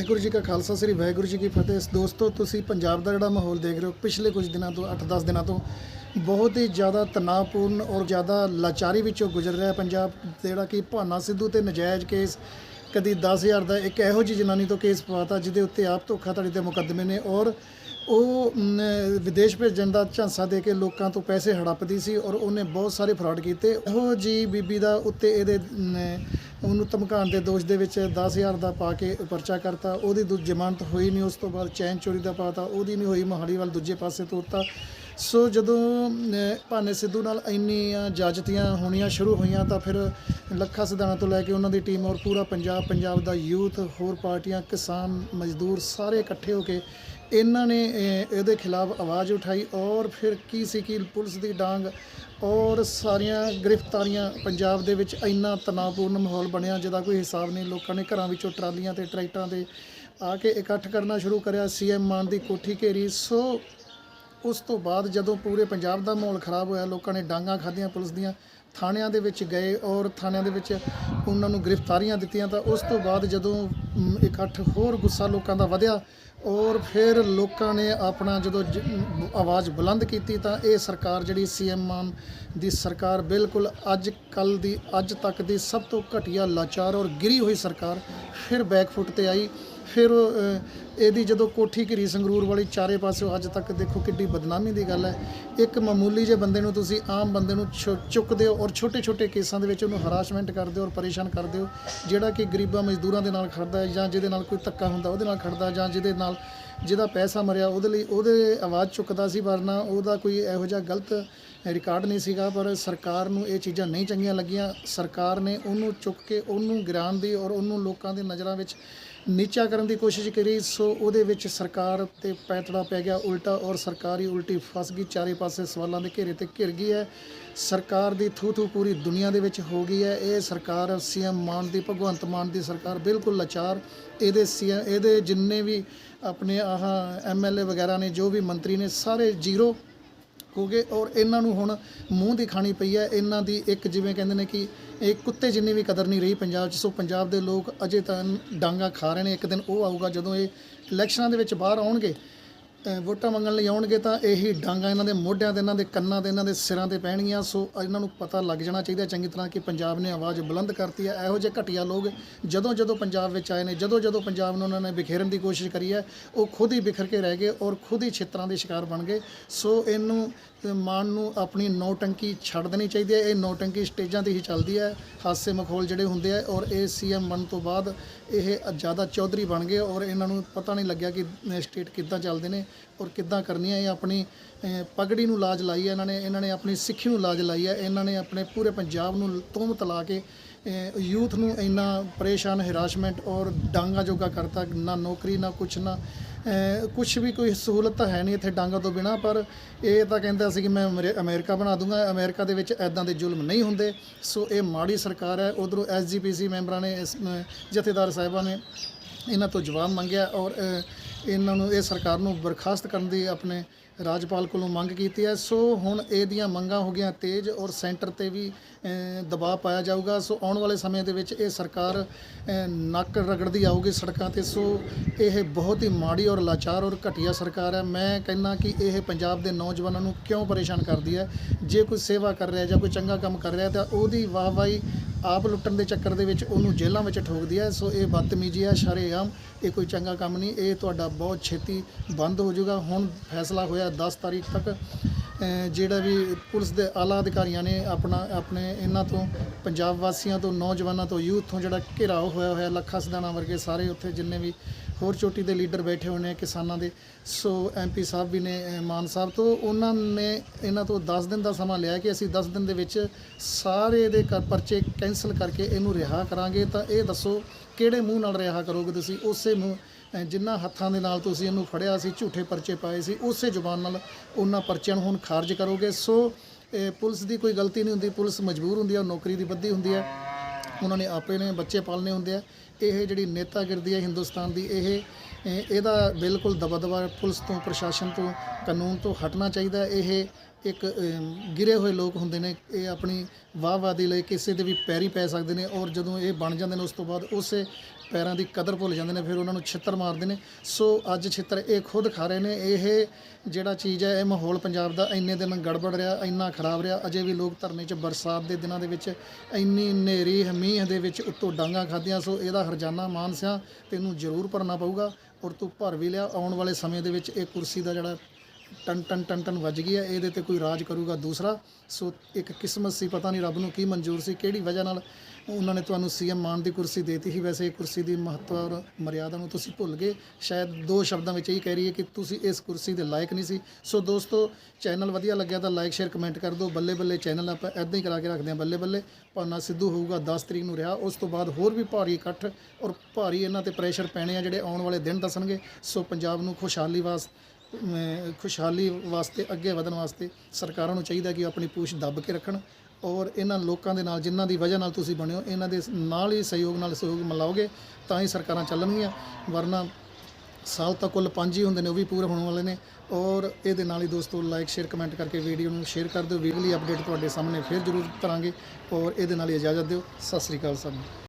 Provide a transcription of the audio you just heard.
ਵਾਹਿਗੁਰੂ ਜੀ ਕਾ ਖਾਲਸਾ, ਸ੍ਰੀ ਵਾਹਿਗੁਰੂ ਜੀ ਕੀ ਫਤਿਹ। ਦੋਸਤੋ, ਤੁਸੀਂ ਪੰਜਾਬ ਦਾ ਜਿਹੜਾ ਮਾਹੌਲ ਦੇਖ ਰਹੇ ਹੋ, ਪਿਛਲੇ ਕੁਝ ਦਿਨਾਂ ਤੋਂ 8-10 ਦਿਨਾਂ ਤੋਂ, ਬਹੁਤ ਹੀ ਜ਼ਿਆਦਾ ਤਣਾਅਪੂਰਨ ਔਰ ਜ਼ਿਆਦਾ ਲਾਚਾਰੀ ਵਿੱਚੋਂ ਗੁਜ਼ਰ ਰਿਹਾ ਪੰਜਾਬ ਜਿਹੜਾ ਕਿ ਭਾਨਾ ਸਿੱਧੂ ਤੇ ਨਜਾਇਜ਼ ਕੇਸ। ਕਦੀ 10000 ਦਾ ਇੱਕ ਇਹੋ ਜਿਹੀ ਜਨਾਨੀ ਤੋਂ ਕੇਸ ਪਵਾਤਾ, ਜਿਹਦੇ ਉੱਤੇ ਆਪ ਧੋਖਾਧੜੀ ਦੇ ਮੁਕੱਦਮੇ ਨੇ ਔਰ ਉਹ ਵਿਦੇਸ਼ ਭੇਜਣ ਦਾ ਝਾਂਸਾ ਦੇ ਕੇ ਲੋਕਾਂ ਤੋਂ ਪੈਸੇ ਹੜੱਪਦੀ ਸੀ ਔਰ ਉਹਨੇ ਬਹੁਤ ਸਾਰੇ ਫਰਾਡ ਕੀਤੇ। ਉਹ ਜੀ ਬੀਬੀ ਦਾ ਉੱਤੇ ਇਹਦੇ ਉਹਨੂੰ ਧਮਕਾਉਣ ਦੇ ਦੋਸ਼ ਦੇ ਵਿੱਚ 10000 ਦਾ ਪਾ ਕੇ ਪਰਚਾ ਕਰਤਾ। ਉਹਦੀ ਦੂ, ਜ਼ਮਾਨਤ ਹੋਈ ਨਹੀਂ, ਉਸ ਤੋਂ ਬਾਅਦ ਚੈਨ ਚੋਰੀ ਦਾ ਪਾਤਾ। ਉਹਦੀ ਨਹੀਂ ਹੋਈ, ਮੋਹਾਲੀ ਵੱਲ ਦੂਜੇ ਪਾਸੇ ਤੋਰਤਾ। ਸੋ ਜਦੋਂ ਭਾਨੇ ਸਿੱਧੂ ਨਾਲ ਇੰਨੀਆਂ ਜਾਜਤੀਆਂ ਹੋਣੀਆਂ ਸ਼ੁਰੂ ਹੋਈਆਂ ਤਾਂ ਫਿਰ ਲੱਖਾ ਸਿਧਾਣਾ ਤੋਂ ਲੈ ਕੇ ਉਹਨਾਂ ਦੀ ਟੀਮ ਔਰ ਪੂਰਾ ਪੰਜਾਬ ਪੰਜਾਬ ਦਾ ਯੂਥ, ਹੋਰ ਪਾਰਟੀਆਂ, ਕਿਸਾਨ, ਮਜ਼ਦੂਰ ਸਾਰੇ ਇਕੱਠੇ ਹੋ ਕੇ ਇਹਨਾਂ ਨੇ ਇਹਦੇ ਖਿਲਾਫ ਆਵਾਜ਼ ਉਠਾਈ ਔਰ ਫਿਰ ਕੀ ਸੀ ਕਿ ਪੁਲਿਸ ਦੀ ਡਾਂਗ ਔਰ ਸਾਰੀਆਂ ਗ੍ਰਿਫਤਾਰੀਆਂ ਪੰਜਾਬ ਦੇ ਵਿੱਚ ਇੰਨਾ ਤਣਾਅਪੂਰਨ ਮਾਹੌਲ ਬਣਿਆ ਜਿਹਦਾ ਕੋਈ ਹਿਸਾਬ ਨਹੀਂ। ਲੋਕਾਂ ਨੇ ਘਰਾਂ ਵਿੱਚੋਂ ਟਰਾਲੀਆਂ ਤੇ ਟਰੈਕਟਰਾਂ ਦੇ ਆ ਕੇ ਇਕੱਠ ਕਰਨਾ ਸ਼ੁਰੂ ਕਰਿਆ। ਸੀਐਮ ਮਾਨ ਦੀ ਕੋਠੀ ਘੇਰੀ। ਸੋ ਉਸ ਤੋਂ ਬਾਅਦ ਜਦੋਂ ਪੂਰੇ ਪੰਜਾਬ ਦਾ ਮਾਹੌਲ ਖਰਾਬ ਹੋਇਆ, ਲੋਕਾਂ ਨੇ ਡਾਂਗਾ ਖਾਧੀਆਂ ਪੁਲਿਸ ਦੀਆਂ, ਥਾਣਿਆਂ ਦੇ ਵਿੱਚ ਗਏ ਔਰ ਥਾਣਿਆਂ ਦੇ ਵਿੱਚ ਉਹਨਾਂ ਨੂੰ ਗ੍ਰਿਫਤਾਰੀਆਂ ਦਿੱਤੀਆਂ ਤਾਂ ਉਸ ਤੋਂ ਬਾਅਦ ਜਦੋਂ ਇਕੱਠ ਹੋਰ ਗੁੱਸਾ ਲੋਕਾਂ ਦਾ ਵਧਿਆ ਔਰ ਫਿਰ ਲੋਕਾਂ ਨੇ ਆਪਣਾ ਜਦੋਂ ਜ- ਆਵਾਜ਼ ਬੁਲੰਦ ਕੀਤੀ ਤਾਂ ਇਹ ਸਰਕਾਰ ਜਿਹੜੀ ਸੀਐਮ ਮਾਨ ਦੀ ਸਰਕਾਰ ਬਿਲਕੁਲ ਅੱਜ ਕੱਲ ਦੀ ਅੱਜ ਤੱਕ ਦੀ ਸਭ ਤੋਂ ਘਟੀਆ ਲਾਚਾਰ ਔਰ ਗਿਰੀ ਹੋਈ ਸਰਕਾਰ ਫਿਰ ਬੈਕਫੁੱਟ ਤੇ ਆਈ। ਫਿਰ ਅ, ਇਹਦੀ ਜਦੋਂ ਕੋਠੀ ਘਿਰੀ ਸੰਗਰੂਰ ਵਾਲੀ ਚਾਰੇ ਪਾਸਿਓ ਅੱਜ ਤੱਕ ਦੇਖੋ ਕਿੱਡੀ ਬਦਨਾਮੀ ਦੀ ਗੱਲ ਹੈ। ਇੱਕ ਮਾਮੂਲੀ ਜਿਹੇ ਬੰਦੇ ਨੂੰ ਤੁਸੀਂ ਆਮ ਬੰਦੇ ਨੂੰ ਛੁ- ਚੁੱਕਦੇ ਹੋ ਔਰ ਛੋਟੇ-ਛੋਟੇ ਕੇਸਾਂ ਦੇ ਵਿੱਚ ਉਹਨੂੰ ਹਰਾਸਮੈਂਟ ਕਰਦੇ ਹੋ ਔਰ ਪਰੇਸ਼ਾਨ ਕਰਦੇ ਹੋ। ਜਿਹੜਾ ਕਿ ਗਰੀਬਾਂ ਮਜ਼ਦੂਰਾਂ ਦੇ ਨਾਲ ਖੜਦਾ ਹੈ ਜਾਂ ਜਿਹਦੇ ਨਾਲ ਕੋਈ ਧੱਕਾ ਹੁੰਦਾ ਉਹਦੇ ਨਾਲ ਖੜਦਾ ਜਾਂ ਜਿਹਦੇ ਨਾਲ canal. ਜਿਹਦਾ ਪੈਸਾ ਮਰਿਆ ਉਹਦੇ ਲਈ ਉਹਦੇ ਆਵਾਜ਼ ਚੁੱਕਦਾ ਸੀ ਵਰਨਾ ਉਹਦਾ ਕੋਈ ਇਹੋ ਜਿਹਾ ਗਲਤ ਰਿਕਾਰਡ ਨਹੀਂ ਸੀਗਾ, ਪਰ ਸਰਕਾਰ ਨੂੰ ਇਹ ਚੀਜ਼ਾਂ ਨਹੀਂ ਚੰਗੀਆਂ ਲੱਗੀਆਂ। ਸਰਕਾਰ ਨੇ ਉਹਨੂੰ ਚੁੱਕ ਕੇ ਉਹਨੂੰ ਗਿਰਾਉਣ ਦੀ ਔਰ ਉਹਨੂੰ ਲੋਕਾਂ ਦੀ ਨਜ਼ਰਾਂ ਵਿੱਚ ਨੀਚਾ ਕਰਨ ਦੀ ਕੋਸ਼ਿਸ਼ ਕਰੀ, ਸੋ ਉਹਦੇ ਵਿੱਚ ਸਰਕਾਰ ਤੇ ਪੈਤੜਾ ਪੈ ਗਿਆ ਉਲਟਾ ਔਰ ਸਰਕਾਰ ਹੀ ਉਲਟੀ ਫਸ ਗਈ। ਚਾਰੇ ਪਾਸੇ ਸਵਾਲਾਂ ਦੇ ਘੇਰੇ ਤੇ ਘਿਰ ਗਈ ਹੈ। ਸਰਕਾਰ ਦੀ ਥੂ ਥੂ ਪੂਰੀ ਦੁਨੀਆ ਦੇ ਵਿੱਚ ਹੋ ਗਈ ਹੈ। ਇਹ ਸਰਕਾਰ ਸੀਐਮ ਮਾਨ ਦੀ, ਭਗਵੰਤ ਮਾਨ ਦੀ ਸਰਕਾਰ ਬਿਲਕੁਲ ਲਾਚਾਰ। ਇਹਦੇ ਸੀਐਮ ਇਹਦੇ ਜਿੰਨੇ ਵੀ ਆਪਣੇ ਆਹ ਐਮਐਲਏ ਵਗੈਰਾ ਨੇ, ਜੋ ਵੀ ਮੰਤਰੀ ਨੇ, ਸਾਰੇ ਜ਼ੀਰੋ ਹੋ ਗਏ ਔਰ ਇਹਨਾਂ ਨੂੰ ਹੁਣ ਮੂੰਹ ਦੀ ਖਾਣੀ ਪਈ ਹੈ। ਇਹਨਾਂ ਦੀ ਇੱਕ ਜਿਵੇਂ ਕਹਿੰਦੇ ਨੇ ਕਿ ਇਹ ਕੁੱਤੇ ਜਿੰਨੀ ਵੀ ਕਦਰ ਨਹੀਂ ਰਹੀ ਪੰਜਾਬ 'ਚ, ਸੋ ਪੰਜਾਬ ਦੇ ਲੋਕ ਅਜੇ ਤਾਂ ਡਾਂਗਾ ਖਾ ਰਹੇ ਨੇ। ਇੱਕ ਦਿਨ ਉਹ ਆਊਗਾ ਜਦੋਂ ਇਹ ਇਲੈਕਸ਼ਨਾਂ ਦੇ ਵਿੱਚ ਬਾਹਰ ਆਉਣਗੇ। ਵੋਟਾਂ ਮੰਗਣ ਲਈ ਆਉਣਗੇ ਤਾਂ ਇਹੀ ਡਾਂਗਾ ਇਹਨਾਂ ਦੇ ਮੋਢਿਆਂ ਤੇ, ਇਹਨਾਂ ਦੇ ਕੰਨਾਂ ਤੇ, ਇਹਨਾਂ ਦੇ ਸਿਰਾਂ ਤੇ ਪੈਣਗੀਆਂ। ਸੋ ਇਹਨਾਂ ਨੂੰ ਪਤਾ ਲੱਗ ਜਾਣਾ ਚਾਹੀਦਾ ਚੰਗੀ ਤਰ੍ਹਾਂ ਕਿ ਪੰਜਾਬ ਨੇ ਆਵਾਜ਼ ਬੁਲੰਦ ਕਰਤੀ ਹੈ। ਇਹੋ ਜਿਹੇ ਘਟੀਆ ਲੋਕ ਜਦੋਂ ਜਦੋਂ ਪੰਜਾਬ ਵਿੱਚ ਆਏ ਨੇ, ਜਦੋਂ ਜਦੋਂ ਪੰਜਾਬ ਨੂੰ ਉਹਨਾਂ ਨੇ ਬਿਖੇਰਨ ਦੀ ਕੋਸ਼ਿਸ਼ ਕਰੀ ਹੈ, ਉਹ ਖੁਦ ਹੀ ਬਿਖਰ ਕੇ ਰਹਿ ਗਏ ਔਰ ਖੁਦ ਹੀ ਛਿੱਤਰਾਂ ਦੇ ਸ਼ਿਕਾਰ ਬਣ ਗਏ। ਸੋ ਇਹਨੂੰ ਅ, ਮਾਨ ਨੂੰ ਆਪਣੀ ਨੌਟੰਕੀ ਛੱਡ ਦੇਣੀ ਚਾਹੀਦੀ ਹੈ। ਇਹ ਨੌਟੰਕੀ ਸਟੇਜਾਂ ਤੇ ਹੀ ਚੱਲਦੀ ਹੈ। ਹਾਸੇ ਮਖੌਲ ਜਿਹੜੇ ਹੁੰਦੇ ਆ ਔਰ ਇਹ ਸੀਐਮ ਬਣਨ ਤੋਂ ਬਾਅਦ ਇਹ ਜ਼ਿਆਦਾ ਚੌਧਰੀ ਬਣ ਗਏ ਔਰ ਇਹਨਾਂ ਨੂੰ ਪਤਾ ਨਹੀਂ ਲੱਗਿਆ ਕਿ ਸਟੇਟ ਕਿੱਦਾਂ ਚੱਲਦੇ ਨੇ ਔਰ ਕਿੱਦਾਂ ਕਰਨੀ ਹੈ। ਇਹ ਆਪਣੀ ਅ, ਪਗੜੀ ਨੂੰ ਲਾਜ ਲਾਈ ਹੈ। ਇਹਨਾਂ ਨੇ ਇਹਨਾਂ ਨੇ ਆਪਣੀ ਸਿੱਖੀ ਨੂੰ ਲਾਜ ਲਾਈ ਹੈ। ਇਹਨਾਂ ਨੇ ਆਪਣੇ ਪੂਰੇ ਪੰਜਾਬ ਨੂੰ ਤੋਮਤ ਲਾ ਕੇ ਯੂਥ ਨੂੰ ਇੰਨਾ ਪਰੇਸ਼ਾਨ ਹਰਾਸਮੈਂਟ ਔਰ ਡਾਂਗਾ ਜੋਗਾ ਕਰਤਾ, ਨਾ ਨੌਕਰੀ, ਨਾ ਕੁਛ ਨਾ ਕੁਛ ਵੀ ਕੋਈ ਸਹੂਲਤ ਤਾਂ ਹੈ ਨਹੀਂ ਇੱਥੇ ਡਾਂਗਾ ਤੋਂ ਬਿਨਾ, ਪਰ ਇਹ ਤਾਂ ਕਹਿੰਦਾ ਸੀ ਕਿ ਮੈਂ ਅਮਰੀ- ਅਮਰੀਕਾ ਬਣਾ ਦੂੰਗਾ, ਅਮਰੀਕਾ ਦੇ ਵਿੱਚ ਐਦਾਂ ਦੇ ਜ਼ੁਲਮ ਨਹੀਂ ਹੁੰਦੇ। ਸੋ ਇਹ ਮਾੜੀ ਸਰਕਾਰ ਹੈ, ਉਧਰੋਂ ਐਸਜੀਪੀਸੀ ਮੈਂਬਰਾਂ ਨੇ, ਇਸ ਜਥੇਦਾਰ ਸਾਹਿਬਾਂ ਨੇ ਇਹਨਾਂ ਤੋਂ ਜਵਾਬ ਮੰਗਿਆ ਔਰ ਇਹਨਾਂ ਨੂੰ, ਇਹ ਸਰਕਾਰ ਨੂੰ ਬਰਖਾਸਤ ਕਰਨ ਦੀ ਆਪਣੇ ਰਾਜਪਾਲ ਕੋਲੋਂ ਮੰਗ ਕੀਤੀ ਹੈ। ਸੋ ਹੁਣ ਇਹਦੀਆਂ ਮੰਗਾਂ ਹੋ ਗਈਆਂ ਤੇਜ਼ ਔਰ ਸੈਂਟਰ ਤੇ ਵੀ ਦਬਾਅ ਪਾਇਆ ਜਾਊਗਾ। ਸੋ ਆਉਣ ਵਾਲੇ ਸਮੇਂ ਦੇ ਵਿੱਚ ਇਹ ਸਰਕਾਰ ਨੱਕ ਰਗੜਦੀ ਆਊਗੀ ਸੜਕਾਂ ਤੇ। ਸੋ ਇਹ ਬਹੁਤ ਹੀ ਮਾੜੀ ਔਰ ਲਾਚਾਰ ਔਰ ਘਟੀਆ ਸਰਕਾਰ ਹੈ। ਮੈਂ ਕਹਿੰਦਾ ਕਿ ਇਹ ਪੰਜਾਬ ਦੇ ਨੌਜਵਾਨਾਂ ਨੂੰ ਕਿਉਂ ਪਰੇਸ਼ਾਨ ਕਰਦੀ ਹੈ? ਜੇ ਕੋਈ ਸੇਵਾ ਕਰ ਰਿਹਾ ਜਾਂ ਕੋਈ ਚੰਗਾ ਕੰਮ ਕਰ ਰਿਹਾ ਤਾਂ ਉਹਦੀ ਵਾਹਵਾਹੀ ਆਪ ਲੁੱਟਣ ਦੇ ਚੱਕਰ ਦੇ ਵਿੱਚ ਉਹਨੂੰ ਜੇਲ੍ਹਾਂ ਵਿੱਚ ਠੋਕਦੀ ਹੈ। ਸੋ ਇਹ ਬਦਤਮੀਜ਼ੀ ਹੈ, ਸ਼ਰੇਆਮ। ਇਹ ਕੋਈ ਚੰਗਾ ਕੰਮ ਨਹੀਂ, ਇਹ ਤੁਹਾਡਾ ਬਹੁਤ ਛੇਤੀ ਬੰਦ ਹੋ ਜਾਊਗਾ। ਹੁਣ ਫੈਸਲਾ ਹੋਇਆ 10 ਤਾਰੀਖ ਤੱਕ। ਜਿਹੜਾ ਵੀ ਪੁਲਿਸ ਦੇ ਆਲਾ ਅਧਿਕਾਰੀਆਂ ਨੇ ਆਪਣਾ, ਆਪਣੇ ਇਹਨਾਂ ਤੋਂ, ਪੰਜਾਬ ਵਾਸੀਆਂ ਤੋਂ, ਨੌਜਵਾਨਾਂ ਤੋਂ, ਯੂਥ ਤੋਂ ਜਿਹੜਾ ਘਿਰਾਓ ਹੋਇਆ ਹੋਇਆ, ਲੱਖਾ ਸਿਧਾਣਾ ਵਰਗੇ ਸਾਰੇ ਉੱਥੇ ਜਿੰਨੇ ਵੀ ਹੋਰ ਚੋਟੀ ਦੇ ਲੀਡਰ ਬੈਠੇ ਹੋਏ ਨੇ ਕਿਸਾਨਾਂ ਦੇ। ਸੋ ਐਮਪੀ ਸਾਹਿਬ ਵੀ ਨੇ ਮਾਨ ਸਾਹਿਬ ਤੋਂ। ਉਹਨਾਂ ਨੇ ਇਹਨਾਂ ਤੋਂ 10 ਦਿਨ ਦਾ ਸਮਾਂ ਲਿਆ ਕਿ ਅਸੀਂ 10 ਦਿਨ ਦੇ ਵਿੱਚ ਸਾਰੇ ਦੇ ਕ- ਪਰਚੇ ਕੈਂਸਲ ਕਰਕੇ ਇਹਨੂੰ ਰਿਹਾ ਕਰਾਂਗੇ। ਤਾਂ ਇਹ ਦੱਸੋ ਕਿਹੜੇ ਮੂੰਹ ਨਾਲ ਰਿਹਾ ਕਰੋਗੇ ਤੁਸੀਂ? ਉਸੇ ਮੂੰਹ ਅ, ਜਿਨ੍ਹਾਂ ਹੱਥਾਂ ਦੇ ਨਾਲ ਤੁਸੀਂ ਇਹਨੂੰ ਫੜਿਆ ਸੀ ਝੂਠੇ ਪਰਚੇ ਪਾਏ ਸੀ ਉਸੇ ਜ਼ੁਬਾਨ ਨਾਲ ਉਹਨਾਂ ਪਰਚਿਆਂ ਨੂੰ ਹੁਣ ਖਾਰਜ ਕਰੋਗੇ। ਸੋ ਇਹ ਪੁਲਿਸ ਦੀ ਕੋਈ ਗਲਤੀ ਨਹੀਂ ਹੁੰਦੀ। ਪੁਲਿਸ ਮਜਬੂਰ ਹੁੰਦੀ ਹੈ ਨੌਕਰੀ ਦੀ ਬੱਦੀ ਹੁੰਦੀ ਹੈ ਉਹਨਾਂ ਨੇ ਆਪੇ ਨੇ ਬੱਚੇ ਪਾਲਨੇ ਹੁੰਦੇ ਆ। ਇਹ ਜਿਹੜੀ ਨੇਤਾਗਿਰਦੀ ਹੈ ਹਿੰਦੁਸਤਾਨ ਦੀ ਇਹ ਇਹ- ਇਹਦਾ ਬਿਲਕੁਲ ਦਬਦਬਾ ਪੁਲਿਸ ਤੋਂ, ਪ੍ਰਸ਼ਾਸਨ ਤੋਂ, ਕਾਨੂੰਨ ਤੋਂ ਹਟਣਾ ਚਾਹੀਦਾ। ਇਹ ਇੱਕ ਗਿਰੇ ਹੋਏ ਲੋਕ ਹੁੰਦੇ ਨੇ। ਇਹ ਆਪਣੀ ਵਾਹਵਾਦੀ ਲਈ ਕਿਸੇ ਦੇ ਵੀ ਪੈਰੀ ਪੈ ਸਕਦੇ ਨੇ ਔਰ ਜਦੋਂ ਇਹ ਬਣ ਜਾਂਦੇ ਨੇ ਉਸ ਤੋਂ ਬਾਅਦ ਉਸੇ ਪੈਰਾਂ ਦੀ ਕਦਰ ਭੁੱਲ ਜਾਂਦੇ ਨੇ, ਫਿਰ ਉਹਨਾਂ ਨੂੰ ਛਿੱਤਰ ਮਾਰਦੇ ਨੇ। ਸੋ ਅੱਜ ਛਿੱਤਰ ਇਹ ਖੁਦ ਖਾ ਰਹੇ ਨੇ। ਇਹ ਜਿਹੜਾ ਚੀਜ਼ ਹੈ, ਇਹ ਮਾਹੌਲ ਪੰਜਾਬ ਦਾ ਇੰਨੇ ਦਿਨ ਗੜਬੜ ਰਿਹਾ, ਇੰਨਾ ਖਰਾਬ ਰਿਹਾ। ਅਜੇ ਵੀ ਲੋਕ ਧਰਨੇ 'ਚ ਬਰਸਾਤ ਦੇ ਦਿਨਾਂ ਦੇ ਵਿੱਚ ਇੰਨੀ ਹਨੇਰੀ, ਮੀਂਹ ਦੇ ਵਿੱਚ ਉੱਤੋਂ ਡਾਂਗਾ ਖਾਧੀਆਂ, ਸੋ ਇਹਦਾ ਹਰਜਾਨਾ ਮਾਨਸਿਆ ਤੈਨੂੰ ਜ਼ਰੂਰ ਭਰਨਾ ਪਊਗਾ। ਔਰ ਤੂੰ ਭਰ ਵੀ ਲਿਆ। ਆਉਣ ਵਾਲੇ ਸਮੇਂ ਦੇ ਵਿੱਚ ਇਹ ਕੁਰਸੀ ਦਾ ਜਿਹੜਾ ਟਨ ਟਨ ਟਨ ਟਨ ਵੱਜ ਗਈ ਹੈ, ਇਹਦੇ ਤੇ ਕੋਈ ਰਾਜ ਕਰੂਗਾ ਦੂਸਰਾ। ਸੋ ਇੱਕ ਕਿਸਮਤ ਸੀ, ਪਤਾ ਨਹੀਂ ਰੱਬ ਨੂੰ ਕੀ ਮਨਜ਼ੂਰ ਸੀ, ਕਿਹੜੀ ਵਜ੍ਹਾ ਨਾਲ ਉਹਨਾਂ ਨੇ ਤੁਹਾਨੂੰ ਸੀਐਮ ਮਾਨ ਦੀ ਕੁਰਸੀ ਦੇਤੀ ਸੀ। ਵੈਸੇ ਇਹ ਕੁਰਸੀ ਦੀ ਮਹੱਤਵ ਔਰ ਮਰਿਆਦਾ ਨੂੰ ਤੁਸੀਂ ਭੁੱਲ ਗਏ। ਸ਼ਾਇਦ ਦੋ ਸ਼ਬਦਾਂ ਵਿੱਚ ਇਹ ਕਹਿ ਰਹੀ ਹੈ ਕਿ ਤੁਸੀਂ ਇਸ ਕੁਰਸੀ ਦੇ ਲਾਇਕ ਨਹੀਂ ਸੀ। ਸੋ ਦੋਸਤੋ, ਚੈਨਲ ਵਧੀਆ ਲੱਗਿਆ ਤਾਂ ਲਾਈਕ ਸ਼ੇਅਰ, ਕਮੈਂਟ ਕਰ ਦਿਓ। ਬੱਲੇ ਬੱਲੇ ਚੈਨਲ ਆਪਾਂ ਐਦਾਂ ਹੀ ਕਰਾ ਕੇ ਰੱਖਦੇ ਹਾਂ ਬੱਲੇ ਬੱਲੇ। ਭਾਨਾ ਸਿੱਧੂ ਹੋਊਗਾ 10 ਤਰੀਕ ਨੂੰ ਰਿਹਾ। ਉਸ ਤੋਂ ਬਾਅਦ ਹੋਰ ਵੀ ਭਾਰੀ ਇਕੱਠ ਔਰ ਭਾਰੀ ਇਹਨਾਂ ਤੇ ਪ੍ਰੈਸ਼ਰ ਪੈਣੇ ਆ ਜਿਹੜੇ ਆਉਣ ਵਾਲੇ ਦਿਨ ਦੱਸਣਗੇ। ਸੋ ਪੰਜਾਬ ਨੂੰ ਖੁਸ਼ਹਾਲੀ ਵਾਸਤੇ ਖੁਸ਼ਹਾਲੀ ਵਾਸਤੇ, ਅੱਗੇ ਵਧਣ ਵਾਸਤੇ ਸਰਕਾਰਾਂ ਨੂੰ ਚਾਹੀਦਾ ਕਿ ਉਹ ਆਪਣੀ ਪੂਛ ਦੱਬ ਕੇ ਰੱਖਣ ਔਰ ਇਹਨਾਂ ਲੋਕਾਂ ਦੇ ਨਾਲ, ਜਿਨ੍ਹਾਂ ਦੀ ਵਜ੍ਹਾ ਨਾਲ ਤੁਸੀਂ ਬਣੇ ਹੋ, ਇਹਨਾਂ ਦੇ ਨਾਲ ਹੀ ਸਹਿਯੋਗ ਨਾਲ ਸਹਿਯੋਗ ਮਿਲਾਓਗੇ, ਤਾਂ ਹੀ ਸਰਕਾਰਾਂ ਚੱਲਣਗੀਆਂ। ਵਰਨਾ ਸਾਲ ਤਾਂ ਕੁੱਲ ਪੰਜ ਹੀ ਹੁੰਦੇ ਨੇ, ਉਹ ਵੀ ਪੂਰੇ ਹੋਣ ਵਾਲੇ ਨੇ। ਔਰ ਇਹਦੇ ਨਾਲ ਹੀ ਦੋਸਤੋ ਲਾਈਕ ਸ਼ੇਅਰ ਕਮੈਂਟ ਕਰਕੇ ਵੀਡੀਓ ਨੂੰ ਸ਼ੇਅਰ ਕਰ ਦਿਓ। ਵੀਕਲੀ ਅਪਡੇਟ ਤੁਹਾਡੇ ਸਾਹਮਣੇ ਫਿਰ ਜ਼ਰੂਰ ਕਰਾਂਗੇ। ਔਰ ਇਹਦੇ ਨਾਲ ਹੀ ਇਜਾਜ਼ਤ ਦਿਓ। ਸਤਿ ਸ੍ਰੀ ਅਕਾਲ ਸਭ